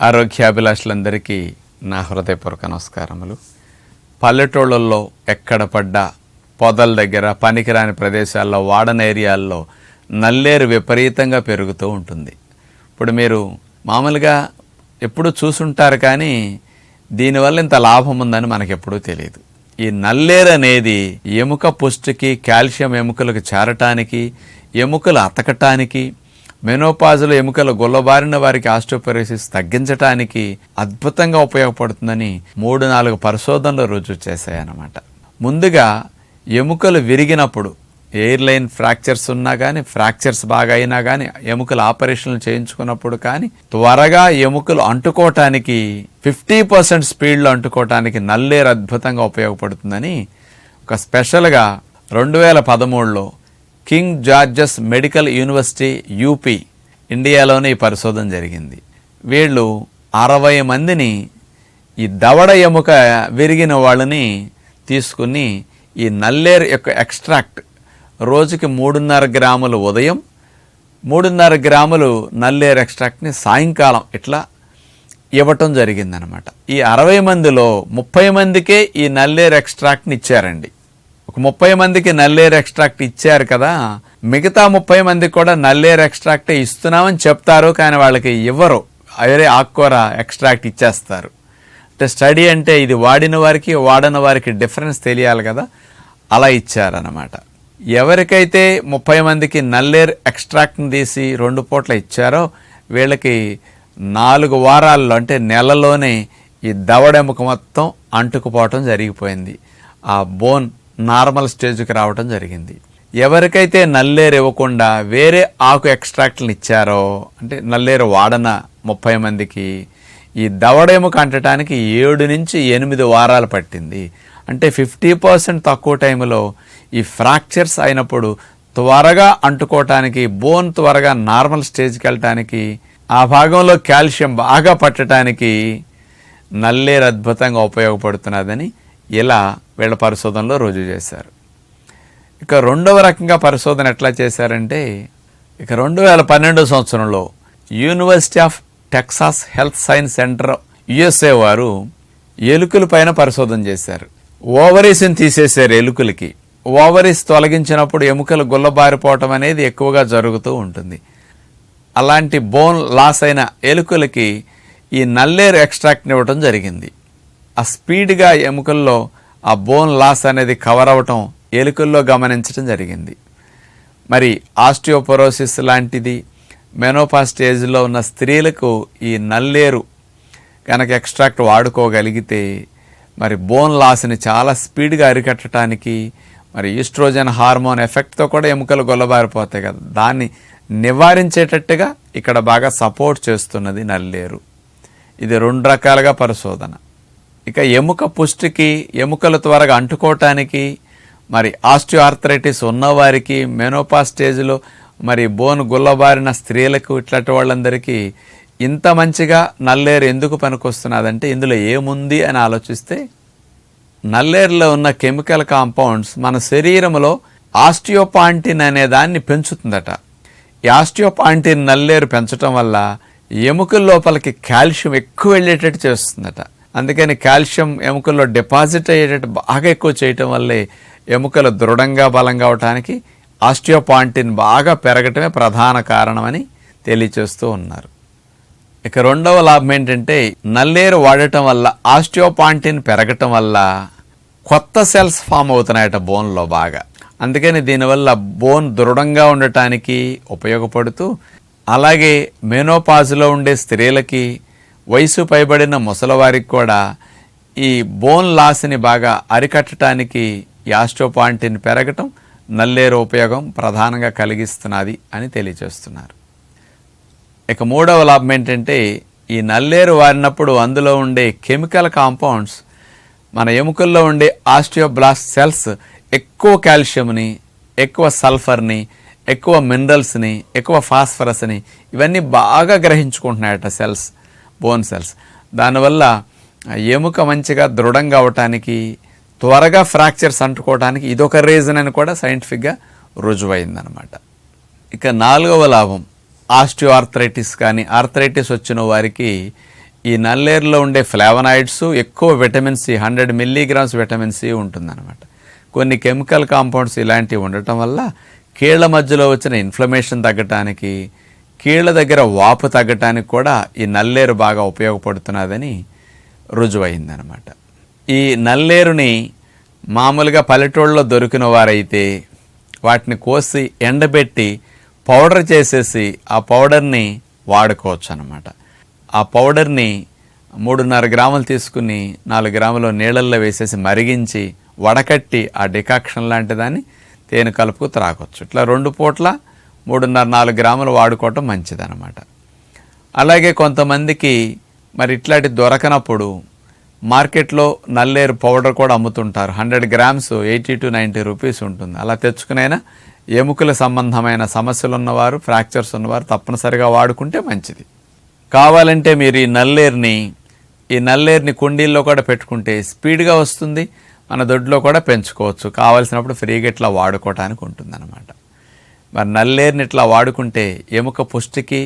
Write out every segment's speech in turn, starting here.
ఆరోగ్యాభిలాషులందరికీ నా హృదయపూర్వక నమస్కారములు. పల్లెటూళ్ళల్లో ఎక్కడ పడ్డా పొదల దగ్గర పనికిరాని ప్రదేశాల్లో వాడన ఏరియాల్లో నల్లేరు విపరీతంగా పెరుగుతూ ఉంటుంది. ఇప్పుడు మీరు మామూలుగా ఎప్పుడు చూసుంటారు కానీ దీనివల్ల ఇంత లాభం ఉందని మనకెప్పుడూ తెలియదు. ఈ నల్లేరు అనేది ఎముక పుష్టికి కాల్షియం ఎముకలకు చేరటానికి ఎముకలు అతకటానికి మెనోపాజులు ఎముకలు గొల్లబారిన వారికి ఆస్టోపరోసిస్ తగ్గించటానికి అద్భుతంగా ఉపయోగపడుతుందని మూడు నాలుగు పరిశోధనలు రుజువు చేశాయన్నమాట. ముందుగా ఎముకలు విరిగినప్పుడు ఎయిర్లైన్ ఫ్రాక్చర్స్ ఉన్నా కానీ ఫ్రాక్చర్స్ బాగా అయినా కానీ ఎముకలు ఆపరేషన్లు చేయించుకున్నప్పుడు కానీ త్వరగా ఎముకలు అంటుకోవటానికి ఫిఫ్టీ పర్సెంట్ స్పీడ్లో అంటుకోవటానికి నల్లేరు అద్భుతంగా ఉపయోగపడుతుందని ఒక స్పెషల్గా రెండు వేల పదమూడులో king George's medical university UP ఇండియాలోనే ఈ పరిశోధన జరిగింది. వీళ్ళు అరవై మందిని ఈ దవడ ఎముక విరిగిన వాళ్ళని తీసుకుని ఈ నల్లేరు యొక్క ఎక్స్ట్రాక్ట్ రోజుకి మూడున్నర గ్రాములు ఉదయం మూడున్నర గ్రాములు నల్లేరు ఎక్స్ట్రాక్ట్ని సాయంకాలం ఇట్లా ఇవ్వటం జరిగిందనమాట. ఈ అరవై మందిలో ముప్పై మందికే ఈ నల్లేరు ఎక్స్ట్రాక్ట్ని ఇచ్చారండి. ఒక ముప్పై మందికి నల్లేరు ఎక్స్ట్రాక్ట్ ఇచ్చారు కదా మిగతా ముప్పై మందికి కూడా నల్లేరు ఎక్స్ట్రాక్టే ఇస్తున్నామని చెప్తారు కానీ వాళ్ళకి ఇవ్వరు. వేరే ఆకుకూర ఎక్స్ట్రాక్ట్ ఇచ్చేస్తారు. అంటే స్టడీ అంటే ఇది వాడిన వారికి వాడని వారికి డిఫరెన్స్ తెలియాలి కదా అలా ఇచ్చారన్నమాట. ఎవరికైతే ముప్పై మందికి నల్లేరు ఎక్స్ట్రాక్ట్ని తీసి రెండు పూట్ల ఇచ్చారో వీళ్ళకి నాలుగు వారాల్లో అంటే నెలలోనే ఈ దవడెముక మొత్తం అంటుకుపోవటం జరిగిపోయింది. ఆ బోన్ నార్మల్ స్టేజ్కి రావటం జరిగింది. ఎవరికైతే నల్లేరు ఇవ్వకుండా వేరే ఆకు ఎక్స్ట్రాక్ట్లను ఇచ్చారో అంటే నల్లేరు వాడన ముప్పై మందికి ఈ దవడేము అంటటానికి ఏడు నుంచి ఎనిమిది వారాలు పట్టింది. అంటే ఫిఫ్టీ పర్సెంట్ తక్కువ టైంలో ఈ ఫ్రాక్చర్స్ అయినప్పుడు త్వరగా అంటుకోవటానికి బోన్ త్వరగా నార్మల్ స్టేజ్కి వెళ్ళటానికి ఆ భాగంలో కాల్షియం బాగా పట్టడానికి నల్లేరు అద్భుతంగా ఉపయోగపడుతున్నదని ఇలా వీళ్ళ పరిశోధనలో రుజువు చేశారు. ఇక రెండవ రకంగా పరిశోధన ఎట్లా చేశారంటే ఇక రెండు వేల పన్నెండు సంవత్సరంలో university of Texas health science centre USA వారు ఎలుకల పైన పరిశోధన చేశారు. ఓవరీస్ని తీసేశారు ఎలుకలకి. ఓవరీస్ తొలగించినప్పుడు ఎముకలు గుల్లబారిపోవటం అనేది ఎక్కువగా జరుగుతూ ఉంటుంది. అలాంటి బోన్ లాస్ అయిన ఎలుకలకి ఈ నల్లేరు ఎక్స్ట్రాక్ట్ని ఇవ్వటం జరిగింది. ఆ స్పీడ్గా ఎముకల్లో ఆ బోన్ లాస్ అనేది కవర్ అవ్వటం ఎలుకల్లో గమనించడం జరిగింది. మరి ఆస్టియోపరోసిస్ లాంటిది మెనోపా స్టేజ్లో ఉన్న స్త్రీలకు ఈ నల్లేరు కనుక ఎక్స్ట్రాక్ట్ వాడుకోగలిగితే మరి బోన్ లాస్ని చాలా స్పీడ్గా అరికట్టడానికి మరి ఈస్ట్రోజన్ హార్మోన్ ఎఫెక్ట్తో కూడా ఎముకలు గొల్లబారిపోతాయి కదా. దాన్ని నివారించేటట్టుగా ఇక్కడ బాగా సపోర్ట్ చేస్తున్నది నల్లేరు. ఇది రెండు రకాలుగా పరిశోధన. ఇక ఎముక పుష్టికి ఎముకలు త్వరగా అంటుకోవటానికి మరి ఆస్టియోఆర్థరైటిస్ ఉన్నవారికి మెనోపా స్టేజ్లో మరి బోన్ గుల్లబారిన స్త్రీలకు ఇట్లాంటి వాళ్ళందరికీ ఇంత మంచిగా నల్లేరు ఎందుకు పనికొస్తున్నదంటే ఇందులో ఏముంది అని ఆలోచిస్తే నల్లేరులో ఉన్న కెమికల్ కాంపౌండ్స్ మన శరీరంలో ఆస్టియోపాంటిన్ అనే దాన్ని పెంచుతుందట. ఈ ఆస్టియోపాంటిన్ నల్లేరు పెంచడం వల్ల ఎముకల లోపలికి కాల్షియం ఎక్కువ వెళ్ళేటట్టు చేస్తుందట. అందుకని కాల్షియం ఎముకల్లో డిపాజిట్ అయ్యేటట్టు బాగా ఎక్కువ చేయటం వల్లే ఎముకలు దృఢంగా బలంగా అవటానికి ఆస్టియోపాంటిన్ బాగా పెరగటమే ప్రధాన కారణమని తెలియచేస్తూ ఉన్నారు. ఇక రెండవ లాభం ఏంటంటే నల్లేరు వాడటం వల్ల ఆస్టియోపాంటిన్ పెరగటం వల్ల కొత్త సెల్స్ ఫామ్ అవుతున్నాయట బోన్లో బాగా. అందుకని దీనివల్ల బోన్ దృఢంగా ఉండటానికి ఉపయోగపడుతూ అలాగే మెనోపాజ్లో ఉండే స్త్రీలకి వయసు పైబడిన ముసలవారికి కూడా ఈ బోన్ లాస్ని బాగా అరికట్టడానికి ఈ ఆస్టోపాంటిన్ పెరగటం నల్లేరు ఉపయోగం ప్రధానంగా కలిగిస్తున్నది అని తెలియజేస్తున్నారు. ఇక మూడవ లాభం ఏంటంటే ఈ నల్లేరు వారినప్పుడు అందులో ఉండే కెమికల్ కాంపౌండ్స్ మన ఎముకల్లో ఉండే ఆస్టియోబ్లాస్ట్ సెల్స్ ఎక్కువ కాల్షియంని ఎక్కువ సల్ఫర్ని ఎక్కువ మినరల్స్ని ఎక్కువ ఫాస్ఫరస్ని ఇవన్నీ బాగా గ్రహించుకుంటున్నాయట సెల్స్. Bone cells. దానివల్ల ఎముక మంచిగా దృఢంగా అవటానికి త్వరగా ఫ్రాక్చర్స్ అంటుకోవడానికి ఇదొక రీజన్ అని కూడా సైంటిఫిక్గా రుజువైందనమాట. ఇక నాలుగవ లాభం ఆస్టియోఆర్థరైటిస్ కానీ ఆర్థరైటిస్ వచ్చిన వారికి ఈ నల్లేరులో ఉండే ఫ్లావనాయిడ్స్ ఎక్కువ vitamin C hundred milligrams vitamin C ఉంటుందన్నమాట కొన్ని కెమికల్ కాంపౌండ్స్ ఇలాంటివి ఉండటం వల్ల కీళ్ళ మధ్యలో వచ్చిన ఇన్ఫ్లమేషన్ తగ్గటానికి కీళ్ళ దగ్గర వాపు తగ్గటానికి కూడా ఈ నల్లేరు బాగా ఉపయోగపడుతున్నదని రుజువైందనమాట ఈ నల్లేరుని మామూలుగా పల్లెటూళ్ళలో దొరికిన వారైతే వాటిని కోసి ఎండబెట్టి పౌడర్ చేసేసి ఆ పౌడర్ని వాడుకోవచ్చు అనమాట ఆ పౌడర్ని మూడున్నర గ్రాములు తీసుకుని నాలుగు గ్రాములు నీళ్ళల్లో వేసేసి మరిగించి వడకట్టి ఆ డికాక్షన్ లాంటి దాన్ని తేనె కలుపుకు త్రాగొచ్చు. ఇట్లా రెండు పూట్ల మూడున్నర నాలుగు గ్రాములు వాడుకోవటం మంచిదన్నమాట. అలాగే కొంతమందికి మరి ఇట్లాంటి దొరకనప్పుడు మార్కెట్లో నల్లేరు పౌడర్ కూడా అమ్ముతుంటారు. Hundred grams eighty to ninety rupees ఉంటుంది. అలా తెచ్చుకునైనా ఎముకల సంబంధమైన సమస్యలు ఉన్నవారు ఫ్రాక్చర్స్ ఉన్నవారు తప్పనిసరిగా వాడుకుంటే మంచిది. కావాలంటే మీరు ఈ నల్లేరుని ఈ నల్లేరుని కుండీల్లో కూడా పెట్టుకుంటే స్పీడ్గా వస్తుంది. మన దొడ్లో కూడా పెంచుకోవచ్చు. కావలసినప్పుడు ఫ్రీగా ఇట్లా వాడుకోవటానికి ఉంటుందన్నమాట. మరి నల్లేరుని ఇట్లా వాడుకుంటే ఎముక పుష్టికి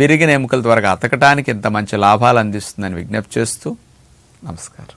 విరిగిన ఎముకల త్వరగా అతకటానికి ఇంత మంచి లాభాలు అందిస్తుందని విజ్ఞప్తి చేస్తూ నమస్కారం.